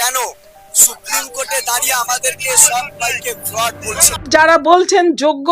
কেন? সুপ্রিম কোর্টে দাঁড়িয়ে আমাদেরকে ফ্রড বলছে। যারা বলছেন যোগ্য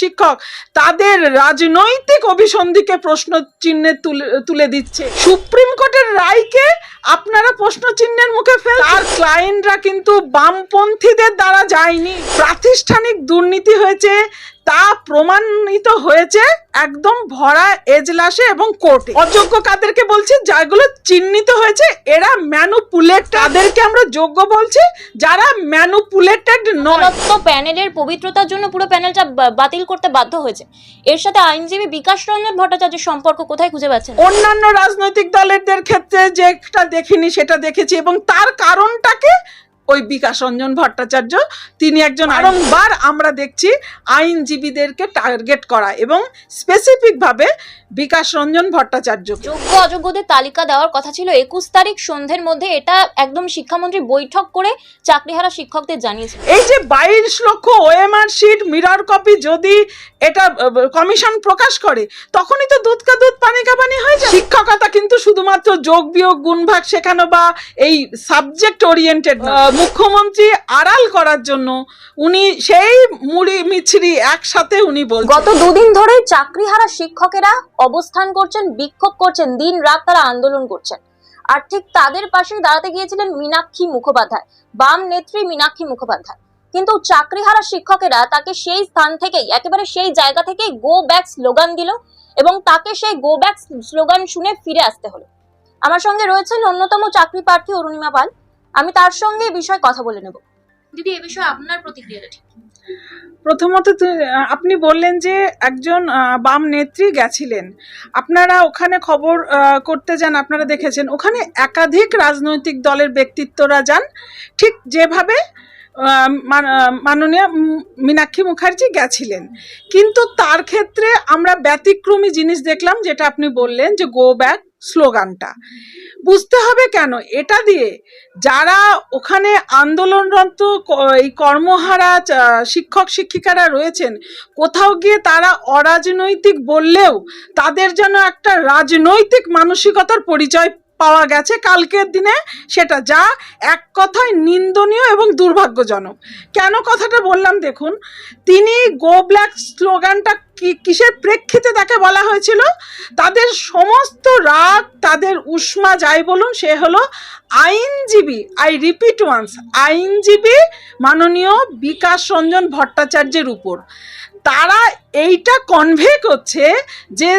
শিক্ষক, তাদের রাজনৈতিক অভিসন্ধিকে প্রশ্ন চিহ্নে তুলে দিচ্ছে। সুপ্রিম কোর্টের রায়কে আপনারা প্রশ্ন চিহ্নের মুখে ফেল তার ক্লায়েন্টরা কিন্তু বামপন্থীদের দ্বারা যায়নি। প্রাতিষ্ঠানিক দুর্নীতি হয়েছে তা প্রমাণিত হয়েছে একদম ভরা এজলাসে এবং কোর্টে। অযোগ্য কাদেরকে বলছি যাগুলো চিহ্নিত হয়েছে এরা ম্যানুপুলেট তাদেরকে আমরা যোগ্য বলছি যারা ম্যানুপুলেটেড তো প্যানেলের পবিত্রতার জন্য পুরো প্যানেলটা বাতিল করতে বাধ্য হয়েছে। এর সাথে আইনজীবী বিকাশ রঞ্জন ভট্টাচার্যের সম্পর্ক কোথায় খুঁজে পাচ্ছেন? অন্যান্য রাজনৈতিক দলেরদের ক্ষেত্রে যেটা দেখিনি সেটা দেখেছি এবং তার কারণটাকে ওই বিকাশ রঞ্জন ভট্টাচার্য তিনি একজন বারংবার আমরা দেখছি আইনজীবীদেরকে টার্গেট করা এবং স্পেসিফিক ভাবে বিকাশ রঞ্জন ভট্টাচার্য। যোগ্য অযোগ্যদের তালিকা দেওয়ার কথা ছিল। একুশ তারিখ সন্ধ্যের মধ্যে এটা একদম শিক্ষামন্ত্রী বৈঠক করে চাকরিহারা শিক্ষকদের জানিয়েছে। এই যে বাইশ লক্ষ ওএমআর শিট মিরর কপি যদি এটা কমিশন প্রকাশ করে তখনই তো দুধ কা দুধ পানি কা পানি হয়ে যায়। শিক্ষকতা কিন্তু শুধুমাত্র যোগ বিয়োগ গুণভাগ শেখানো বা এই সাবজেক্ট ওরিয়েন্টেড মুখ্যমন্ত্রী আড়াল করার জন্য উনি সেই মুড়ি মিছরি একসাথে উনি বলছেন। গত দুদিন ধরে চাকরিহারা শিক্ষকেরা অবস্থান করছেন, বিক্ষোভ করছেন দিন রাত তারা আন্দোলন করছেন। আর ঠিক তাদের পাশেই দাঁড়াতে গিয়েছিলেন মীনাক্ষী মুখোপাধ্যায়, বাম নেত্রী মীনাক্ষী মুখোপাধ্যায়। কিন্তু চাকরিহারা শিক্ষকেরা তাকে সেই স্থান থেকেই, একেবারে সেই জায়গা থেকেই গো ব্যাক স্লোগান দিল এবং তাকে সেই গো ব্যাক স্লোগান শুনে ফিরে আসতে হলো। আমার সঙ্গে রয়েছেন অন্যতম চাকরি প্রার্থী অরুণিমা পাল। আমি তার সঙ্গে এই বিষয়ে কথা বলে নেব। দিদি এ বিষয়ে আপনার প্রতিক্রিয়াটা ঠিক? প্রথমত আপনি বললেন যে একজন বাম নেত্রী গেছিলেন। আপনারা ওখানে খবর করতে যান আপনারা দেখেছেন। ওখানে একাধিক রাজনৈতিক দলের ব্যক্তিত্বরা যান। ঠিক যেভাবে মান- মাননীয় মীনাক্ষী মুখার্জি গেছিলেন। কিন্তু তার ক্ষেত্রে আমরা ব্যতিক্রমী জিনিস দেখলাম যেটা আপনি বললেন যে গো ব্যাক স্লোগানটা। বুঝতে হবে কেন? এটা দিয়ে যারা ওখানে আন্দোলনরত এই কর্মহারা শিক্ষক, শিক্ষিকারা রয়েছেন, কোথাও গিয়ে তারা অরাজনৈতিক বললেও তাদের যেন একটা রাজনৈতিক মানসিকতার পরিচয় পাওয়া গেছে কালকের দিনে, সেটা যা এক কথায় নিন্দনীয় এবং দুর্ভাগ্যজনক। কেন কথাটা বললাম? দেখুন, তিনি গো ব্ল্যাক স্লোগানটা কিসের প্রেক্ষিতে তাকে বলা হয়েছিল? তাদের সমস্ত রাগ, তাদের উষ্মা যাই বলুন, সে হলো আইনজীবী আই রিপিট ওয়ান্স আইনজীবী মাননীয় বিকাশ রঞ্জন ভট্টাচার্যের উপর। তারা এইটা কনভে করছে যে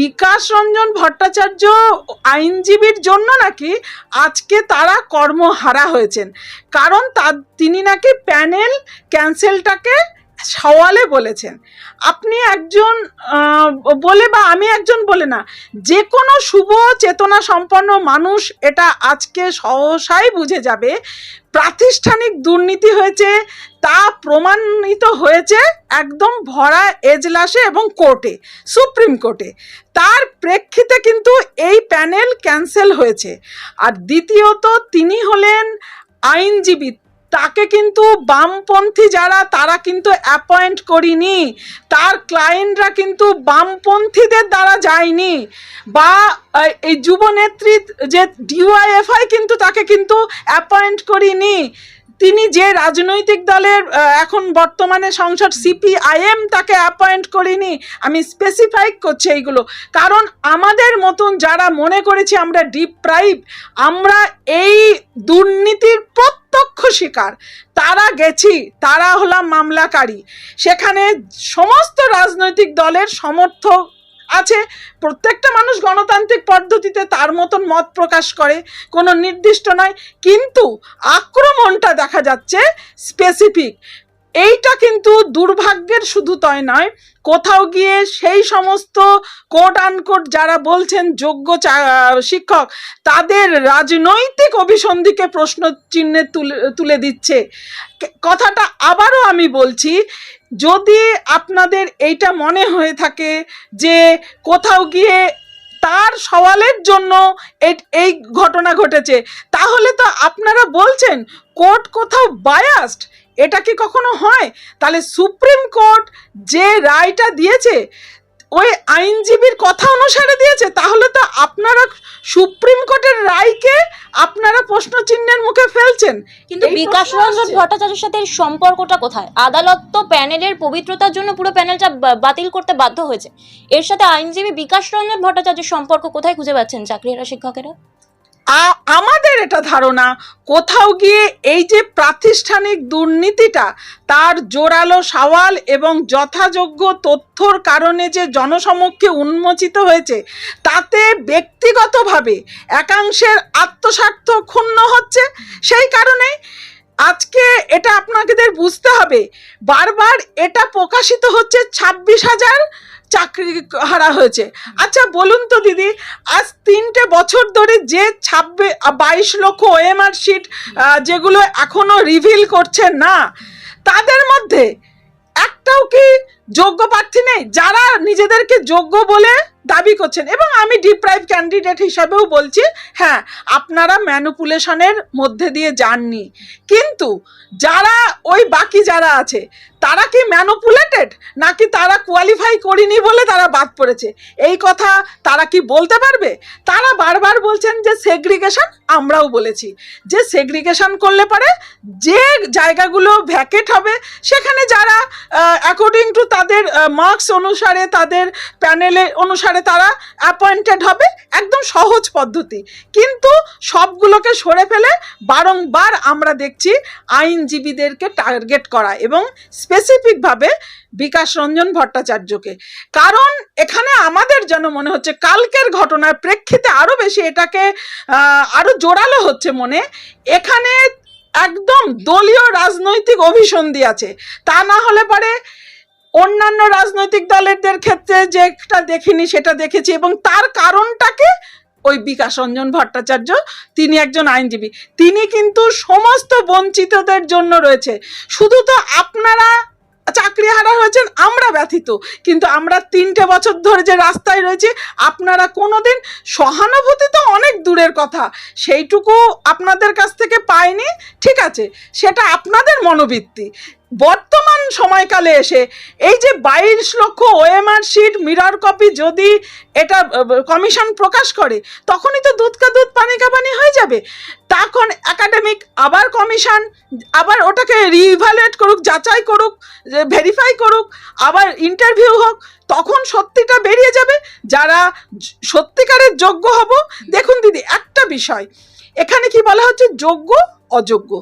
বিকাশ রঞ্জন ভট্টাচার্য আইনজীবীর জন্য নাকি আজকে তারা কর্মহারা হয়েছেন। কারণ তার তিনি নাকি প্যানেল ক্যান্সেলটাকে সওয়ালে বলেছেন। আপনি একজন বলে বা আমি একজন বলে না যে কোনো শুভ চেতনা সম্পন্ন মানুষ এটা আজকে সহসাই বুঝে যাবে, প্রাতিষ্ঠানিক দুর্নীতি হয়েছে, তা প্রমাণিত হয়েছে একদম ভরা এজলাসে এবং কোর্টে, সুপ্রিম কোর্টে। তার প্রেক্ষিতে কিন্তু এই প্যানেল ক্যান্সেল হয়েছে। আর দ্বিতীয়ত তিনি হলেন আইনজীবী তাকে কিন্তু বামপন্থী যারা, তারা কিন্তু অ্যাপয়েন্ট করিনি। তার ক্লায়েন্টরা কিন্তু বামপন্থীদের দ্বারা যায়নি। বা এই যুবনেত্রী যে ডিওয়াইএফআই কিন্তু তাকে কিন্তু অ্যাপয়েন্ট করিনি। তিনি যে রাজনৈতিক দলের এখন বর্তমানে সংসদ সিপিআইএম তাকে অ্যাপয়েন্ট করিনি, আমি স্পেসিফাই করছি এইগুলো। কারণ আমাদের মতন যারা মনে করেছি আমরা ডিপ প্রাইভ আমরা এই দুর্নীতির প্রত্যক্ষ শিকার। তারা গেছি, তারা হলাম মামলাকারী। সেখানে সমস্ত রাজনৈতিক দলের সমর্থক আছে। প্রত্যেকটা মানুষ গণতান্ত্রিক পদ্ধতিতে তার মতন মত প্রকাশ করে, কোনো নির্দিষ্ট নয়। কিন্তু আক্রমণটা দেখা যাচ্ছে স্পেসিফিক এইটা কিন্তু দুর্ভাগ্যের শুধু তয় নয়। কোথাও গিয়ে সেই সমস্ত কোট আনকোট যারা বলছেন যোগ্য শিক্ষক, তাদের রাজনৈতিক অভিসন্ধিকে প্রশ্ন চিহ্নে তুলে তুলে দিচ্ছে। কথাটা আবারও আমি বলছি যদি আপনাদের এইটা মনে হয়ে থাকে যে কোথাও গিয়ে তার সওয়ালের জন্য এই- ঘটনা ঘটেছে, তাহলে তো আপনারা বলছেন কোর্ট কোথাও বায়াস্ট এটা কি কখনো হয়? তাহলে সুপ্রিম কোর্ট যে রায়টা দিয়েছে ওই আইনজীবীর কথা অনুসারে দিয়েছে তাহলে তো আপনারা সুপ্রিম কোর্টের রায়কে আপনারা প্রশ্ন চিহ্নের মুখে ফেলছেন। কিন্তু বিকাশ রঞ্জন ভট্টাচার্যের সাথে এর সম্পর্কটা কোথায়? আদালত তো প্যানেলের পবিত্রতার জন্য পুরো প্যানেলটা বাতিল করতে বাধ্য হয়েছে। এর সাথে আইনজীবী বিকাশ রঞ্জন ভট্টাচার্যের সম্পর্ক কোথায় খুঁজে পাচ্ছেন চাকরিহারা শিক্ষকেরা? আমাদের এটা ধারণা। কোথাও গিয়ে এই যে প্রাতিষ্ঠানিক দুর্নীতিটা, তার জোরালো সওয়াল এবং যথাযোগ্য তথ্যর কারণে যে জনসমক্ষে উন্মোচিত হয়েছে, তাতে ব্যক্তিগতভাবে একাংশের আত্মস্বার্থ ক্ষুণ্ণ হচ্ছে। সেই কারণেই আজকে এটা আপনাদের বুঝতে হবে। বারবার এটা প্রকাশিত হচ্ছে ছাব্বিশ হাজার চাকরি হারা হয়েছে। আচ্ছা বলুন তো দিদি, আজ তিনটে বছর ধরে যে ছাব্বি বাইশ লক্ষ ওএমআর শিট যেগুলো এখনও রিভিল করছে না, তাদের মধ্যে একটাও কি যোগ্য প্রার্থী নেই? যারা নিজেদেরকে যোগ্য বলে দাবি করছেন। এবং আমি ডিপ্রাইভ ক্যান্ডিডেট হিসাবেও বলছি হ্যাঁ আপনারা ম্যানুপুলেশনের মধ্যে দিয়ে যাননি। কিন্তু যারা, ওই বাকি যারা আছে, তারা কি ম্যানুপুলেটেড নাকি তারা কোয়ালিফাই করিনি বলে তারা বাদ পড়েছে? এই কথা তারা কি বলতে পারবে? তারা বারবার বলছেন যে সেগ্রিগেশন আমরাও বলেছি। যে সেগ্রিগেশন করলে পরে যে জায়গাগুলো ভ্যাকেট হবে, সেখানে যারা অ্যাকর্ডিং টু তাদের মার্কস অনুসারে তাদের প্যানেলে অনুসারে তারা অ্যাপয়েন্টেড হবে, একদম সহজ পদ্ধতি। কিন্তু সবগুলোকে সরে ফেলে বারংবার আমরা দেখছি আইনজীবীদেরকে টার্গেট করা এবং স্পেসিফিকভাবে বিকাশ রঞ্জন ভট্টাচার্যকে। কারণ এখানে আমাদের যেন মনে হচ্ছে, কালকের ঘটনার প্রেক্ষিতে আরও বেশি এটাকে আরও জোরালো হচ্ছে মনে। এখানে একদম দলীয় রাজনৈতিক অভিসন্ধি আছে। তা না হলে পরে অন্যান্য রাজনৈতিক দলের ক্ষেত্রে যেটা দেখিনি সেটা দেখেছি এবং তার কারণটাকে ওই বিকাশ রঞ্জন ভট্টাচার্য, তিনি একজন আইনজীবী। তিনি কিন্তু সমস্ত বঞ্চিতদের জন্য রয়েছে। শুধু তো আপনারা ব্যথিত। কিন্তু আমরা তিনটে বছর ধরে যে রাস্তায় রয়েছে, আপনারা কোনো দিন সহানুভূতি তো অনেক দূরের কথা। সেইটুকু আপনাদের কাছ থেকে পাইনি, ঠিক আছে। সেটা আপনাদের মনোবৃত্তি। বর্তমান সময়কালে এসে এই যে বাইশ লক্ষ ওএমআর শিট মিরর কপি যদি এটা কমিশন প্রকাশ করে, তখনই তো দুধ কা দুধ, পানি কা পানি হয়ে যাবে। তখন একাডেমিক আবার কমিশন আবার ওটাকে রিইভালুয়েট করুক, যাচাই করুক ভেরিফাই করুক, আবার ইন্টারভিউ হোক, তখন সত্যিটা বেরিয়ে যাবে। যারা সত্যিকারের যোগ্য হব, দেখুন দিদি, একটা বিষয়, এখানে কি বলা হচ্ছে, যোগ্য, অযোগ্য।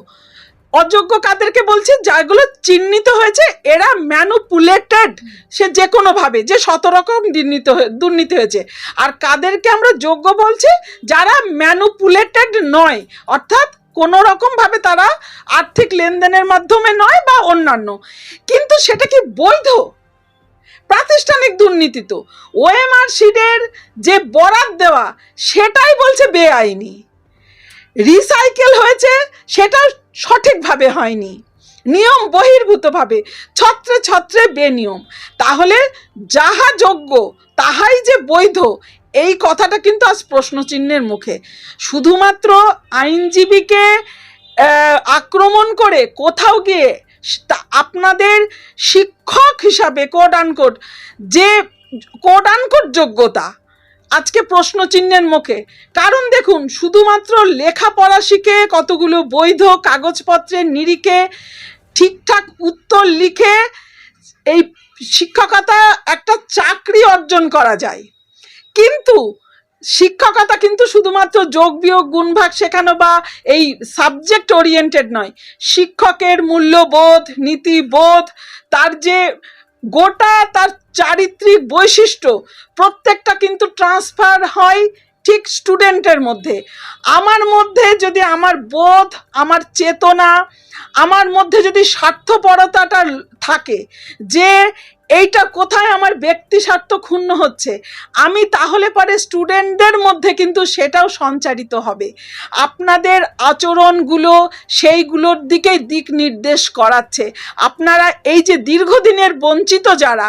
অযোগ্য কাদেরকে বলছে, যাগুলো চিহ্নিত হয়েছে, এরা ম্যানুপুলেটেড। সে যে কোনোভাবে যে শত রকম দুর্নীতি দুর্নীতি হয়েছে। আর কাদেরকে আমরা যোগ্য বলছি, যারা ম্যানুপুলেটেড নয়। অর্থাৎ কোনো রকমভাবে তারা আর্থিক লেনদেনের মাধ্যমে নয় বা অন্যান্য। কিন্তু সেটা কি বৈধ? প্রাতিষ্ঠানিক দুর্নীতি তো। ওএমআর শিটের যে বরাদ দেওয়া, সেটাই বলছে বেআইনি। রিসাইকেল হয়েছে সেটাও সঠিকভাবে হয়নি। নিয়ম বহির্ভূতভাবে, ছত্রে ছত্রে বেনিয়ম। তাহলে যাহা যোগ্য, তাহাই যে বৈধ, এই কথাটা কিন্তু আজ প্রশ্নচিহ্নের মুখে। শুধুমাত্র আইনজীবীকে আক্রমণ করে কোথাও গিয়ে আপনাদের শিক্ষক হিসাবে কোড আনকোড যে কোড আনকোড যোগ্যতা আজকে প্রশ্ন চিহ্নের মুখে। কারণ দেখুন, শুধুমাত্র লেখাপড়া শিখে, কতগুলো বৈধ কাগজপত্রের নিরিখে, ঠিকঠাক উত্তর লিখে, এই শিক্ষকতা একটা চাকরি অর্জন করা যায়। কিন্তু শিক্ষকতা কিন্তু শুধুমাত্র যোগ, বিয়োগ, গুণভাগ শেখানো বা এই সাবজেক্ট ওরিয়েন্টেড নয়। শিক্ষকের মূল্যবোধ, নীতিবোধ, তার যে গোটা তার চারিত্রিক বৈশিষ্ট্য প্রত্যেকটা কিন্তু ট্রান্সফার হয় ঠিক স্টুডেন্টের মধ্যে। আমার মধ্যে যদি আমার বোধ, আমার চেতনা, আমার মধ্যে যদি স্বার্থপরতাটা থাকে যে এইটা কোথায় আমার ব্যক্তি স্বার্থ ক্ষুণ্ণ হচ্ছে? আমি তাহলে পরে স্টুডেন্টদের মধ্যে কিন্তু সেটাও সঞ্চারিত হবে। আপনাদের আচরণগুলো সেইগুলোর দিকেই দিক নির্দেশ করাচ্ছে। আপনারা এই যে দীর্ঘদিনের বঞ্চিত যারা,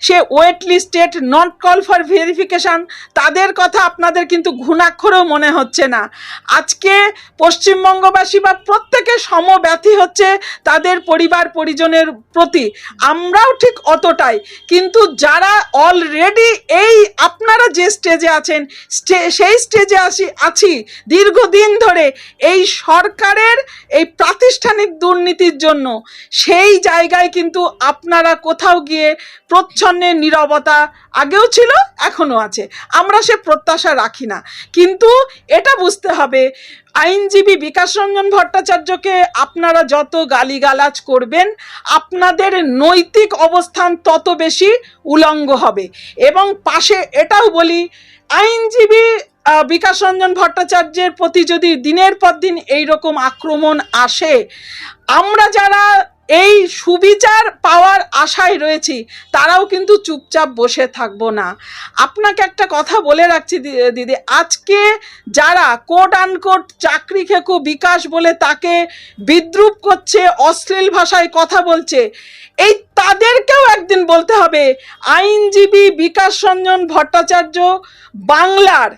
সে wait listed not call for verification তাদের কথা আপনাদের কিন্তু ঘুণাক্ষরেও মনে হচ্ছে না। আজকে পশ্চিমবঙ্গবাসী বা প্রত্যেক প্রত্যেকে সমব্যথী হচ্ছে তাদের পরিবার পরিজনের প্রতি। আমরাও ঠিক অতটাই কিন্তু যারা অলরেডি এই আপনারা যে স্টেজে আছেন সেই স্টেজে আসি, আছি। দীর্ঘদিন ধরে এই সরকারের এই প্রাতিষ্ঠানিক দুর্নীতির জন্য, সেই জায়গায় কিন্তু আপনারা কোথাও গিয়ে প্রচ্ছন্নের নীরবতা আগেও ছিল, এখনও আছে। আমরা সে প্রত্যাশা রাখি না। কিন্তু এটা বুঝতে হবে, আইনজীবী বিকাশ রঞ্জন ভট্টাচার্যকে আপনারা যত গালিগালাজ করবেন, আপনাদের নৈতিক অবস্থান তত বেশি উলঙ্গ হবে। এবং পাশে এটাও বলি, আইনজীবী বিকাশ রঞ্জন ভট্টাচার্যের প্রতি যদি দিনের পর দিন এইরকম আক্রমণ আসে, আমরা যারা এই সুবিচার পাওয়ার আশায় রয়েছি, তারাও কিন্তু চুপচাপ বসে থাকব না। আপনাকে একটা কথা বলে রাখছি দিদি, আজকে যারা কোট আনকোট চাকরি খেকু বিকাশ বলে তাকে বিদ্রুপ করছে, অশ্লীল ভাষায় কথা বলছে, এই তাদেরকেও একদিন বলতে হবে, আইনজীবী বিকাশ রঞ্জন ভট্টাচার্য, বাংলার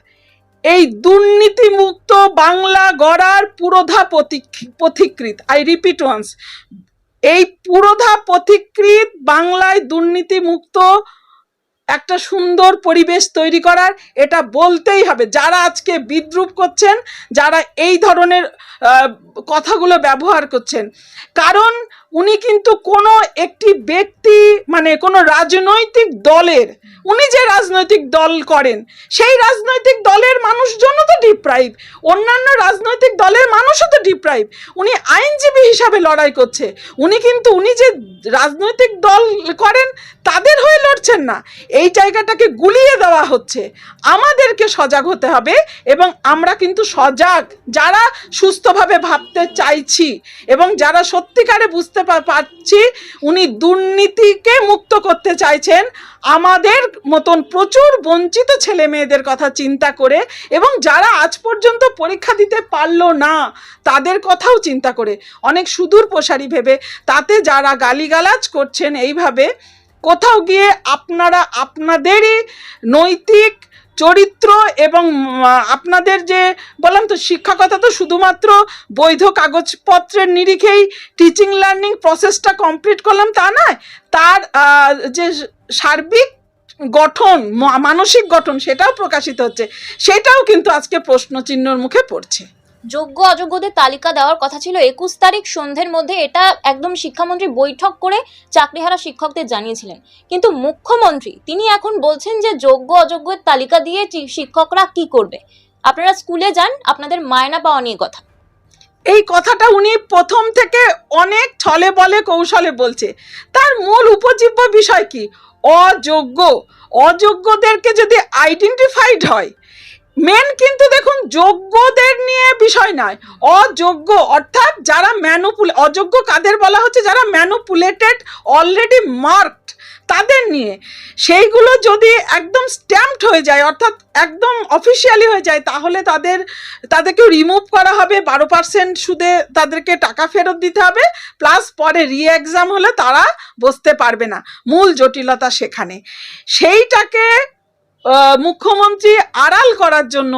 এই দুর্নীতিমুক্ত বাংলা গড়ার পুরোধা পথিক- পথিকৃৎ আই রিপিট ওয়ান্স এই পুরোধা প্রতিকৃত বাংলায় দুর্নীতিমুক্ত একটা সুন্দর পরিবেশ তৈরি করার এটা বলতেই হবে। যারা আজকে বিদ্রুপ করছেন, যারা এই ধরনের কথাগুলো ব্যবহার করছেন। কারণ উনি কিন্তু কোনো একটি ব্যক্তি মানে কোনো রাজনৈতিক দলের, উনি যে রাজনৈতিক দল করেন, সেই রাজনৈতিক দলের মানুষজন তো ডিপ্রাইভ অন্যান্য রাজনৈতিক দলের মানুষও তো ডিপ্রাইভ উনি আইনজীবী হিসাবে লড়াই করছে, উনি কিন্তু, উনি যে রাজনৈতিক দল করেন, তাদের হয়ে লড়ছেন না। এই জায়গাটাকে গুলিয়ে দেওয়া হচ্ছে। আমাদেরকে সজাগ হতে হবে এবং আমরা কিন্তু সজাগ, যারা সুস্থভাবে ভাবতে চাইছি এবং যারা সত্যিকারে বুঝতে পা- পারছি উনি দুর্নীতিকে মুক্ত করতে চাইছেন। আমাদের মতন প্রচুর বঞ্চিত ছেলে মেয়েদের কথা চিন্তা করে এবং যারা আজ পর্যন্ত পরীক্ষা দিতে পারল না, তাদের কথাও চিন্তা করে। অনেক সুদূর প্রসারী ভেবে তাতে যারা গালিগালাজ করছেন এইভাবে, কোথাও গিয়ে আপনারা, আপনাদেরই নৈতিক চরিত্র এবং আপনাদের যে বললাম তো শিক্ষাকতা তো শুধুমাত্র বৈধ কাগজপত্রের নিরিখেই টিচিং লার্নিং প্রসেসটা কমপ্লিট করলাম, তা নয়। তার যে সার্বিক গঠন মানসিক গঠন, সেটাও প্রকাশিত হচ্ছে। সেটাও কিন্তু আজকে প্রশ্নচিহ্নর মুখে পড়ছে। যোগ্য অযোগ্যদের তালিকা দেওয়ার কথা ছিল। একুশ তারিখ সন্ধ্যের মধ্যে এটা একদম শিক্ষামন্ত্রী বৈঠক করে চাকরিহারা শিক্ষকদের জানিয়েছিলেন। কিন্তু মুখ্যমন্ত্রী, তিনি এখন বলছেন যে যোগ্য অযোগ্যের তালিকা দিয়ে শিক্ষকরা কি করবে? আপনারা স্কুলে যান, আপনাদের মায়না পাওয়া নিয়ে কথা। এই কথাটা উনি প্রথম থেকে অনেক ছলে বলে, কৌশলে বলছে। তার মূল উপজীব্য বিষয় কি? অযোগ্য। অযোগ্যদেরকে যদি আইডেন্টিফাইড হয় মেন কিন্তু দেখুন যোগ্যদের নিয়ে বিষয় নয়, অযোগ্য অর্থাৎ যারা ম্যানুপুল অযোগ্য কাদের বলা হচ্ছে? যারা ম্যানুপুলেটেড অলরেডি মার্কড তাদের নিয়ে। সেইগুলো যদি একদম স্ট্যাম্পড হয়ে যায়, অর্থাৎ একদম অফিসিয়ালি হয়ে যায়, তাহলে তাদের তাদেরকে রিমুভ করা হবে। বারো পার্সেন্ট সুদে তাদেরকে টাকা ফেরত দিতে হবে। প্লাস পরে রি এক্সাম হলে তারা বসতে পারবে না। মূল জটিলতা সেখানে। সেইটাকে মুখ্যমন্ত্রী আড়াল করার জন্য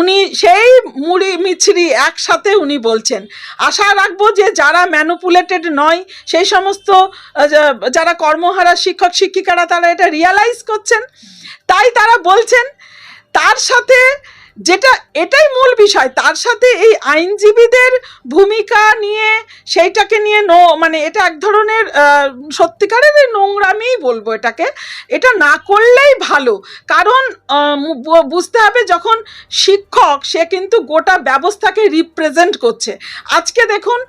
উনি সেই মুড়ি মিছরি একসাথে উনি বলছেন। আশা রাখব যে যারা ম্যানুপুলেটেড নয়, সেই সমস্ত যারা কর্মহারা শিক্ষক শিক্ষিকারা, তারা এটা রিয়ালাইজ করছেন। তাই তারা বলছেন, তার সাথে যেটা এটাই মূল বিষয়। তার সাথে এই আইনজীবীদের ভূমিকা নিয়ে, সেইটাকে নিয়ে নো মানে এটা এক ধরনের সত্যিকারের নোংরামি বলব এটাকে। এটা না করলেই ভালো। কারণ বুঝতে হবে যখন শিক্ষক, সে কিন্তু গোটা ব্যবস্থাকে রিপ্রেজেন্ট করছে। আজকে দেখুন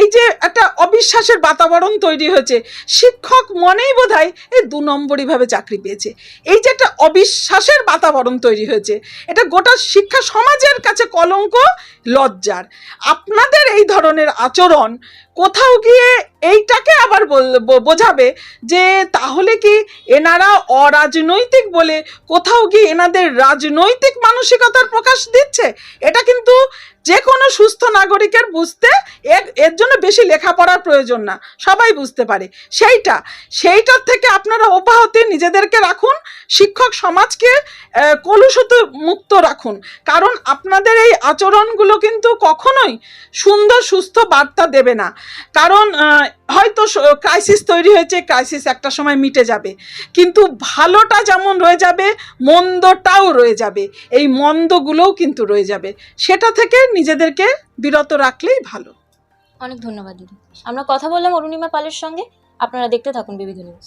এই যে একটা অবিশ্বাসের বাতাবরণ তৈরি হয়েছে। শিক্ষক মনেই বোধ হয় এই দু নম্বরইভাবে চাকরি পেয়েছে। এই যে একটা অবিশ্বাসের বাতাবরণ তৈরি হয়েছে। এটা গোটা শিক্ষা সমাজের কাছে কলঙ্ক লজ্জার। আপনাদের এই ধরনের আচরণ কোথাও গিয়ে এইটাকে আবার বোঝাবে যে তাহলে কি এনারা অরাজনৈতিক বলে কোথাও গিয়ে এনাদের রাজনৈতিক মানসিকতার প্রকাশ দিচ্ছে? এটা কিন্তু যে কোনো সুস্থ নাগরিকের বুঝতে এর জন্য বেশি লেখাপড়ার প্রয়োজন না। সবাই বুঝতে পারে। সেইটা, সেইটার থেকে আপনারা অব্যাহতি নিজেদেরকে রাখুন, শিক্ষক সমাজকে কলুষিত মুক্ত রাখুন। কারণ আপনাদের এই আচরণগুলো কিন্তু কখনোই সুন্দর, সুস্থ বার্তা দেবে না। কারণ হয়তো ক্রাইসিস তৈরি হয়েছে ক্রাইসিস একটা সময় মিটে যাবে। কিন্তু ভালোটা যেমন রয়ে যাবে, মন্দটাও রয়ে যাবে। এই মন্দগুলোও কিন্তু রয়ে যাবে। সেটা থেকে নিজেদেরকে বিরত রাখলেই ভালো। অনেক ধন্যবাদ দিদি। আমরা কথা বললাম অরুণিমা পালের সঙ্গে। আপনারা দেখতে থাকুন বিবিধ নিউজ।